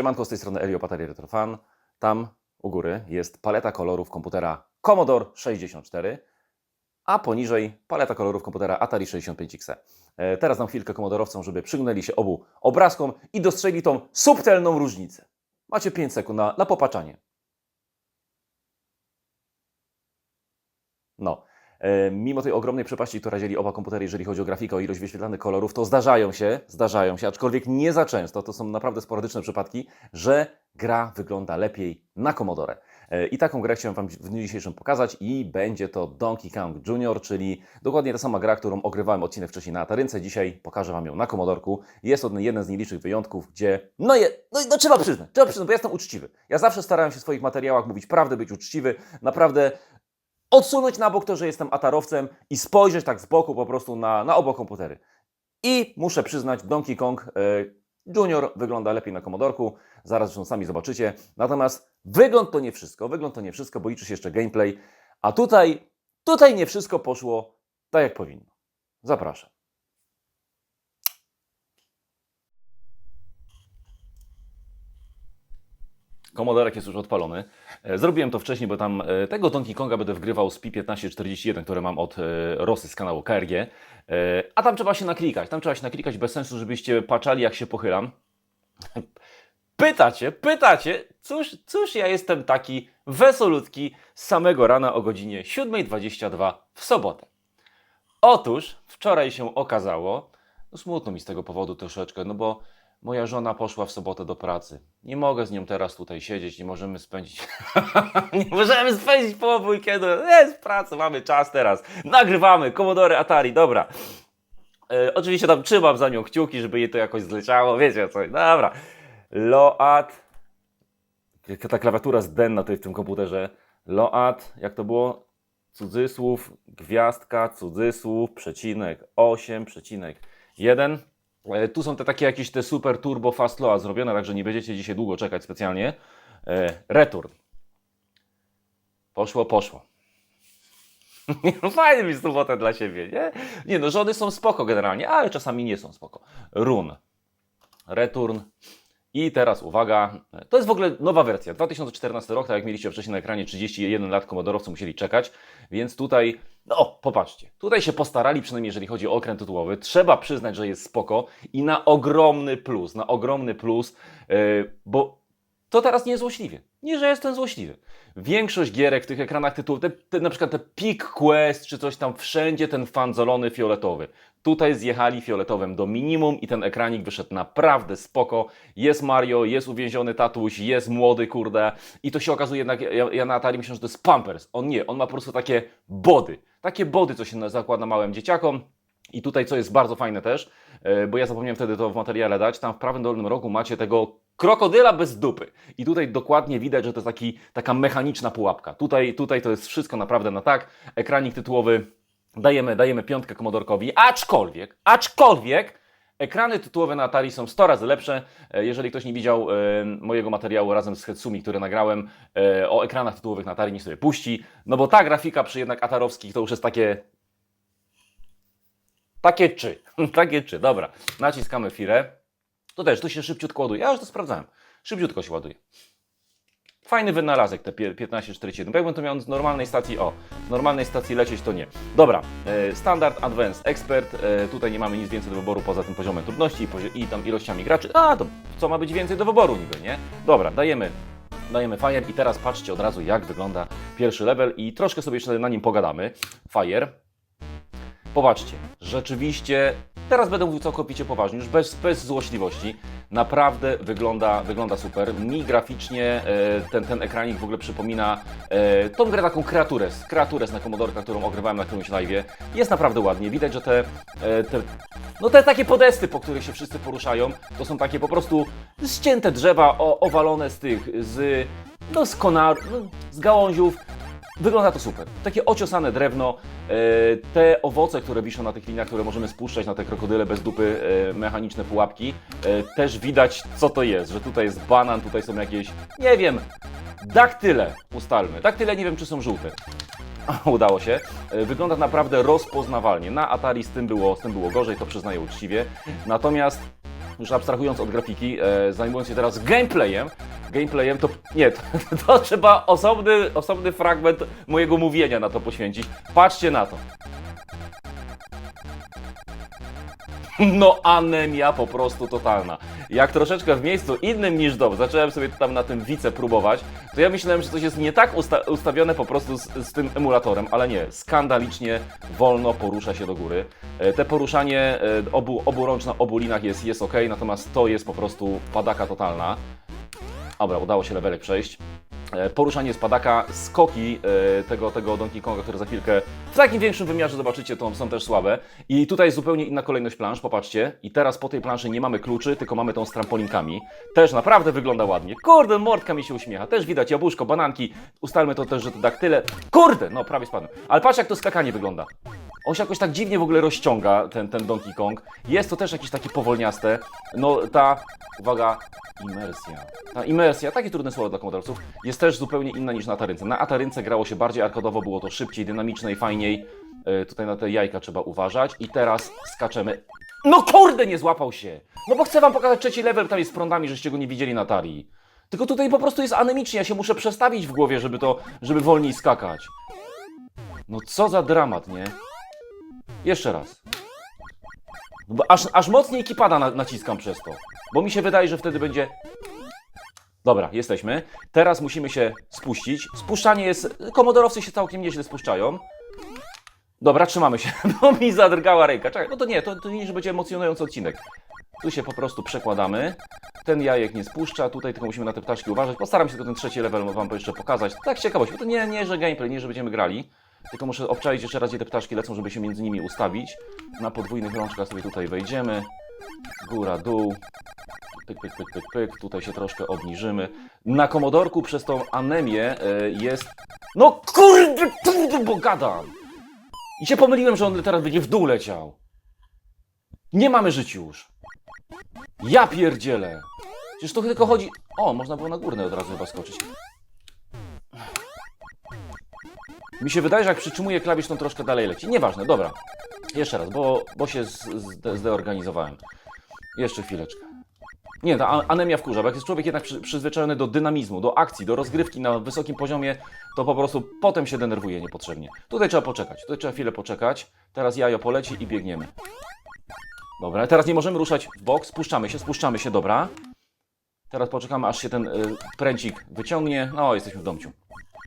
Siemanko, z tej strony Elio Pateri Retrofan. Tam u góry jest paleta kolorów komputera Commodore 64, a poniżej paleta kolorów komputera Atari 65XE. E, Teraz dam chwilkę komodorowcom, żeby przygnęli się obu obrazkom i dostrzegli tą subtelną różnicę. Macie 5 sekund na, na. No. E, Mimo tej ogromnej przepaści, która dzieli oba komputery, jeżeli chodzi o grafikę, o ilość wyświetlanych kolorów, to zdarzają się, zdarzają się, aczkolwiek nie za często, to są naprawdę sporadyczne przypadki, że gra wygląda lepiej na Commodore. E, I taką grę chciałem Wam w dniu dzisiejszym pokazać i będzie to Donkey Kong Jr., czyli dokładnie ta sama gra, którą ogrywałem odcinek wcześniej na Atarynce. Dzisiaj pokażę Wam ją na Commodorku. Jest to jeden z nielicznych wyjątków, gdzie no, je, no, no trzeba przyznać, trzeba przyznać, bo ja jestem uczciwy. Ja zawsze starałem się w swoich materiałach mówić prawdę, być uczciwy, naprawdę odsunąć na bok to, że jestem atarowcem i spojrzeć tak z boku po prostu na, na oba komputery. I muszę przyznać, Donkey Kong e, Junior wygląda lepiej na komodorku, zaraz zresztą sami zobaczycie. Natomiast wygląd to nie wszystko, wygląd to nie wszystko, bo liczy się jeszcze gameplay, a tutaj, tutaj nie wszystko poszło tak jak powinno. Zapraszam. Komodorek jest już odpalony. E, Zrobiłem to wcześniej, bo tam e, tego Donkey Konga będę wgrywał z Pi 1541, które mam od e, Rosy z kanału KRG. A tam trzeba się naklikać. Tam trzeba się naklikać bez sensu, żebyście patrzali, jak się pochylam. Pytacie, pytacie, cóż, cóż ja jestem taki wesolutki z samego rana o godzinie 7.22 w sobotę. Otóż wczoraj się okazało, no smutno mi z tego powodu troszeczkę, no bo moja żona poszła w sobotę do pracy. Nie mogę z nią teraz tutaj siedzieć, nie możemy spędzić. nie możemy spędzić połowy weekendu. Jest praca, mamy czas teraz. Nagrywamy, Commodore Atari, dobra. E, oczywiście tam trzymam za nią kciuki, żeby jej to jakoś zleciało, wiecie co. Dobra. Loat. Ta klawiatura zdenna tutaj w tym komputerze. Loat, jak to było? Cudzysłów, gwiazdka, cudzysłów, przecinek, 8, przecinek 1. E, Tu są te takie jakieś te super turbo fast loa zrobione, także nie będziecie dzisiaj długo czekać specjalnie. E, Return. Poszło, poszło. No fajnie mi sobotę dla siebie, nie? Nie no, żony są spoko generalnie, ale czasami nie są spoko. Run. Return. I teraz uwaga, to jest w ogóle nowa wersja. 2014 rok, tak jak mieliście wcześniej na ekranie, 31 lat komodorowcy musieli czekać, więc tutaj, no popatrzcie, tutaj się postarali, przynajmniej jeżeli chodzi o okręt tytułowy. Trzeba przyznać, że jest spoko i na ogromny plus, na ogromny plus, yy, bo to teraz nie złośliwie. Nie, że jestem złośliwy. Większość gierek w tych ekranach tytułów, te, te, na przykład te Peak Quest czy coś tam, wszędzie ten fanzolony fioletowy. Tutaj zjechali fioletowym do minimum i ten ekranik wyszedł naprawdę spoko. Jest Mario, jest uwięziony tatuś, jest młody, kurde. I to się okazuje jednak, ja, ja na Atari myślę, że to jest Pampers. On nie, on ma po prostu takie body. Takie body, co się zakłada małym dzieciakom. I tutaj, co jest bardzo fajne też, e, bo ja zapomniałem wtedy to w materiale dać, tam w prawym dolnym rogu macie tego krokodyla bez dupy. I tutaj dokładnie widać, że to jest taki, taka mechaniczna pułapka. Tutaj, tutaj to jest wszystko naprawdę na tak. Ekranik tytułowy dajemy, dajemy piątkę komodorkowi, aczkolwiek, aczkolwiek Ekrany tytułowe na Atari są 100 razy lepsze. E, Jeżeli ktoś nie widział e, mojego materiału razem z Hetsumi, który nagrałem e, o ekranach tytułowych na Atari, niech sobie puści. No bo ta grafika przy jednak atarowskich to już jest takie takie czy. Takie czy. Dobra. Naciskamy firę. To też, tu się szybciutko ładuje. Ja już to sprawdzałem. Szybciutko się ładuje. Fajny wynalazek te pie- 1541. Bo jakbym to miał z normalnej stacji, o, normalnej stacji lecieć, to nie. Dobra, e, standard, advanced, expert. E, tutaj nie mamy nic więcej do wyboru poza tym poziomem trudności i tam ilościami graczy. A, to co ma być więcej do wyboru niby, nie? Dobra, dajemy Dajemy Fire i teraz patrzcie od razu jak wygląda pierwszy level i troszkę sobie jeszcze na nim pogadamy. Fire. Popatrzcie, rzeczywiście, teraz będę mówił całkowicie poważnie, już bez, bez złośliwości. Naprawdę wygląda, wygląda super. Mi graficznie e, ten, ten ekranik w ogóle przypomina e, tą grę taką Kreatures, Kreatures na Commodorka, którą ogrywałem na którymś live'ie. Jest naprawdę ładnie, widać, że te, e, te, no te takie podesty, po których się wszyscy poruszają, to są takie po prostu ścięte drzewa o, owalone z tych, z, no z konar, no, z gałąziów. Wygląda to super. Takie ociosane drewno, e, te owoce, które wiszą na tych liniach, które możemy spuszczać na te krokodyle bez dupy, e, mechaniczne pułapki, e, też widać co to jest, że tutaj jest banan, tutaj są jakieś, nie wiem, daktyle, ustalmy. Daktyle nie wiem czy są żółte. Udało się. Wygląda naprawdę rozpoznawalnie. Na Atari z tym było, z tym było gorzej, to przyznaję uczciwie. Natomiast już abstrahując od grafiki, e, zajmując się teraz gameplayem, gameplayem to nie, to, to trzeba osobny, osobny fragment mojego mówienia na to poświęcić. Patrzcie na to. No anemia po prostu totalna. Jak troszeczkę w miejscu innym niż dom zacząłem sobie tam na tym wice próbować, to ja myślałem, że coś jest nie tak usta ustawione po prostu z, z tym emulatorem, ale nie. Skandalicznie wolno porusza się do góry. E, Te poruszanie e, obu, obu rącz na obu linach jest, jest ok, natomiast to jest po prostu padaka totalna. Dobra, udało się levelek przejść. E, Poruszanie spadaka, skoki e, tego, tego Donkey Konga, które za chwilkę w takim większym wymiarze zobaczycie, to są też słabe. I tutaj jest zupełnie inna kolejność plansz, popatrzcie. I teraz po tej planszy nie mamy kluczy, tylko mamy tą z trampolinkami. Też naprawdę wygląda ładnie. Kurde, mordka mi się uśmiecha. Też widać jabłuszko, bananki. Ustalmy to też, że to daktyle. Kurde, no prawie spadłem. Ale patrz jak to skakanie wygląda. On się jakoś tak dziwnie w ogóle rozciąga, ten, ten Donkey Kong. Jest to też jakieś takie powolniaste. No ta, uwaga, imersja. Ta imersja, takie trudne słowo dla komodorców, jest też zupełnie inna niż na Atarynce. Na Atarynce grało się bardziej arkadowo, było to szybciej, dynamiczne i fajniej. E, Tutaj na te jajka trzeba uważać. I teraz skaczemy. No kurde, nie złapał się! No bo chcę wam pokazać trzeci level, tam jest z prądami, żeście go nie widzieli na Tarii. Tylko tutaj po prostu jest anemicznie, ja się muszę przestawić w głowie, żeby to, żeby wolniej skakać. No co za dramat, nie? Jeszcze raz. No bo aż, aż mocniej kipada na, naciskam przez to. Bo mi się wydaje, że wtedy będzie. Dobra, jesteśmy. Teraz musimy się spuścić. Spuszczanie jest. Komodorowcy się całkiem nieźle spuszczają. Dobra, trzymamy się, bo mi zadrgała ręka. Czekaj, no to nie, to, to nie, że będzie emocjonujący odcinek. Tu się po prostu przekładamy. Ten jajek nie spuszcza, tutaj tylko musimy na te ptaszki uważać. Postaram się tylko ten trzeci level wam jeszcze pokazać. Tak z ciekawości, bo to nie, nie, że gameplay, nie, że będziemy grali. Tylko muszę obczaić jeszcze raz, gdzie te ptaszki lecą, żeby się między nimi ustawić. Na podwójnych rączkach sobie tutaj wejdziemy. Góra, dół. Pyk, pyk, pyk, pyk, pyk. Tutaj się troszkę obniżymy. Na komodorku przez tą anemię e, jest... No kurde, kurde, bo gadam! I się pomyliłem, że on teraz będzie w dół leciał. Nie mamy żyć już. Ja pierdzielę. Przecież to tylko chodzi... O, można było na górne od razu chyba skoczyć. Mi się wydaje, że jak przytrzymuję klawisz, to troszkę dalej leci. Nieważne, dobra. Jeszcze raz, bo, bo się z, z, zdeorganizowałem. Jeszcze chwileczkę. Nie, ta anemia wkurza, bo jak jest człowiek jednak przy, przyzwyczajony do dynamizmu, do akcji, do rozgrywki na wysokim poziomie, to po prostu potem się denerwuje niepotrzebnie. Tutaj trzeba poczekać, tutaj trzeba chwilę poczekać. Teraz jajo poleci i biegniemy. Dobra, teraz nie możemy ruszać w bok, spuszczamy się, spuszczamy się, dobra. Teraz poczekamy, aż się ten y, pręcik wyciągnie. No, jesteśmy w domciu.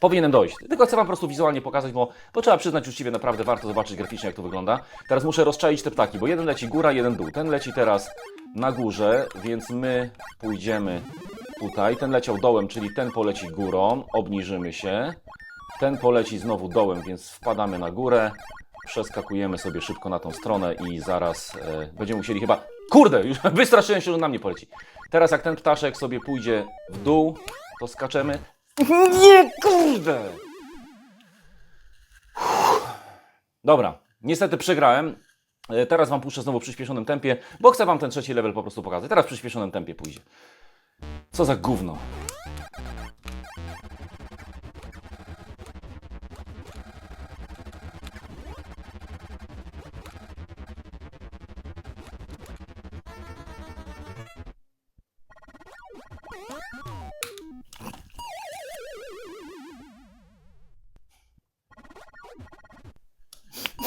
Powinienem dojść. Tylko chcę Wam po prostu wizualnie pokazać, bo, bo trzeba przyznać uczciwie, naprawdę warto zobaczyć graficznie, jak to wygląda. Teraz muszę rozczaić te ptaki, bo jeden leci góra, jeden dół. Ten leci teraz na górze, więc my pójdziemy tutaj. Ten leciał dołem, czyli ten poleci górą, obniżymy się. Ten poleci znowu dołem, więc wpadamy na górę. Przeskakujemy sobie szybko na tą stronę i zaraz e, będziemy musieli chyba... Kurde, już wystraszyłem się, że na mnie poleci. Teraz jak ten ptaszek sobie pójdzie w dół, to skaczemy. Nie, kurde! Dobra, niestety przegrałem. E, Teraz Wam puszczę znowu w przyspieszonym tempie, bo chcę Wam ten trzeci level po prostu pokazać. Teraz w przyspieszonym tempie pójdzie. Co za gówno.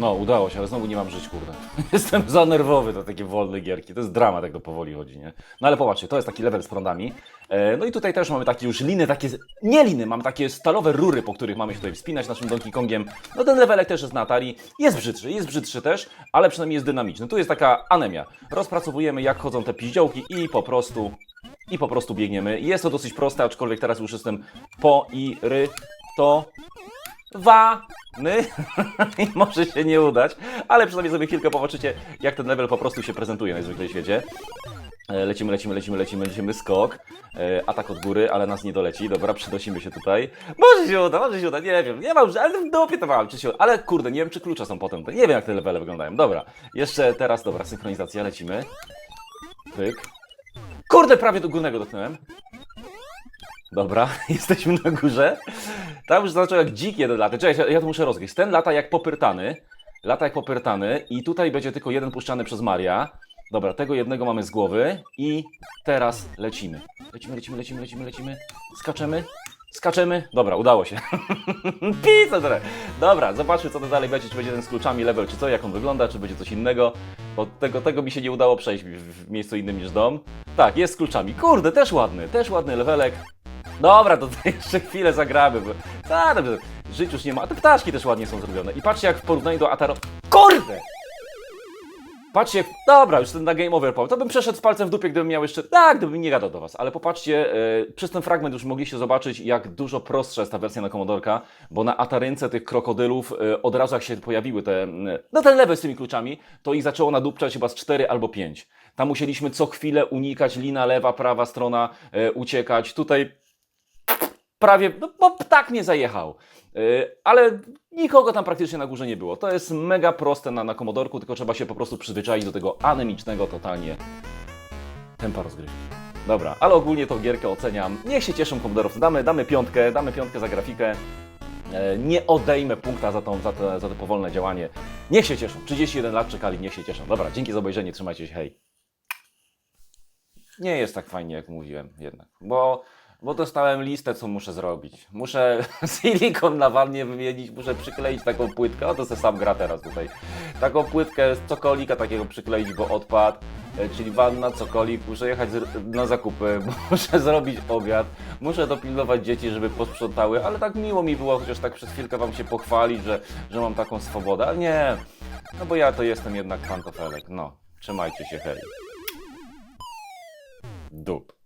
No, udało się, ale znowu nie mam żyć, kurde. Jestem za nerwowy do takie wolne gierki. To jest dramat, jak to powoli chodzi, nie? No ale popatrzcie, to jest taki level z prądami. E, no i tutaj też mamy takie już liny, takie... Nie liny, mamy takie stalowe rury, po których mamy się tutaj wspinać naszym Donkey Kongiem. No ten levelek też jest na Atari. Jest brzydszy, jest brzydszy też, ale przynajmniej jest dynamiczny. Tu jest taka anemia. Rozpracowujemy, jak chodzą te piździołki i po prostu... I po prostu biegniemy. Jest to dosyć proste, aczkolwiek teraz już jestem po wany i może się nie udać, ale przynajmniej sobie chwilkę popatrzycie, jak ten level po prostu się prezentuje najzwyklej w świecie. E, Lecimy, lecimy, lecimy, lecimy, lecimy, skok. E, atak od góry, ale nas nie doleci. Dobra, przynosimy się tutaj. Może się uda, może się uda, nie wiem. Nie mam, ale w to mam, czy się Ale kurde, nie wiem, czy klucze są potem. Nie wiem, jak te levele wyglądają. Dobra, jeszcze teraz, dobra, synchronizacja, lecimy. Pyk. Kurde, prawie do górnego dotknąłem. Dobra, jesteśmy na górze. Tam już zaczął jak dzik jeden lata. Czekaj, ja- to muszę rozgryźć. Ten lata jak popyrtany. Lata jak popyrtany i tutaj będzie tylko jeden puszczany przez Maria. Dobra, tego jednego mamy z głowy i teraz lecimy. Lecimy, lecimy, lecimy, lecimy, lecimy. Skaczemy, skaczemy. Dobra, udało się. Pizza, dobra. Dobra, zobaczmy co to dalej będzie, czy będzie ten z kluczami level, czy co, jak on wygląda, czy będzie coś innego. Bo tego, tego mi się nie udało przejść w, w miejscu innym niż dom. Tak, jest z kluczami. Kurde, też ładny, też ładny levelek. Dobra, to jeszcze chwilę zagramy, bo a, dobrze, żyć już nie ma. A te ptaszki też ładnie są zrobione. I patrzcie jak w porównaniu do Ataro... Kurde! Patrzcie, dobra, już ten na Game Over powiem. To bym przeszedł palcem w dupie, gdybym miał jeszcze... Tak, gdybym nie gadał do Was. Ale popatrzcie, e, przez ten fragment już mogliście zobaczyć, jak dużo prostsza jest ta wersja na Commodorka, bo na Atarynce tych krokodylów e, od razu jak się pojawiły te... m, No ten level z tymi kluczami, to ich zaczęło nadupczać chyba z 4 albo 5. Tam musieliśmy co chwilę unikać, lina lewa, prawa strona, e, uciekać. Tutaj prawie, no bo ptak nie zajechał. Yy, ale nikogo tam praktycznie na górze nie było. To jest mega proste na, na komodorku, tylko trzeba się po prostu przyzwyczaić do tego anemicznego totalnie tempa rozgrywki. Dobra, ale ogólnie tą gierkę oceniam. Niech się cieszą komodorowcy. Damy, damy piątkę, damy piątkę za grafikę. E, Nie odejmę punkta za, tą, za, za to powolne działanie. Niech się cieszą. 31 lat czekali, niech się cieszą. Dobra, dzięki za obejrzenie, trzymajcie się, hej. Nie jest tak fajnie, jak mówiłem jednak, bo, bo dostałem listę, co muszę zrobić. Muszę silikon na wannie wymienić, muszę przykleić taką płytkę, o to se sam gra teraz tutaj. Taką płytkę z cokolika takiego przykleić, bo odpadł, e, czyli wanna, cokolik, muszę jechać na zakupy, muszę zrobić obiad, muszę dopilnować dzieci, żeby posprzątały, ale tak miło mi było, chociaż tak przez chwilkę wam się pochwalić, że, że mam taką swobodę, ale nie, no bo ja to jestem jednak pantofelek, no. Trzymajcie się, hej. Dup.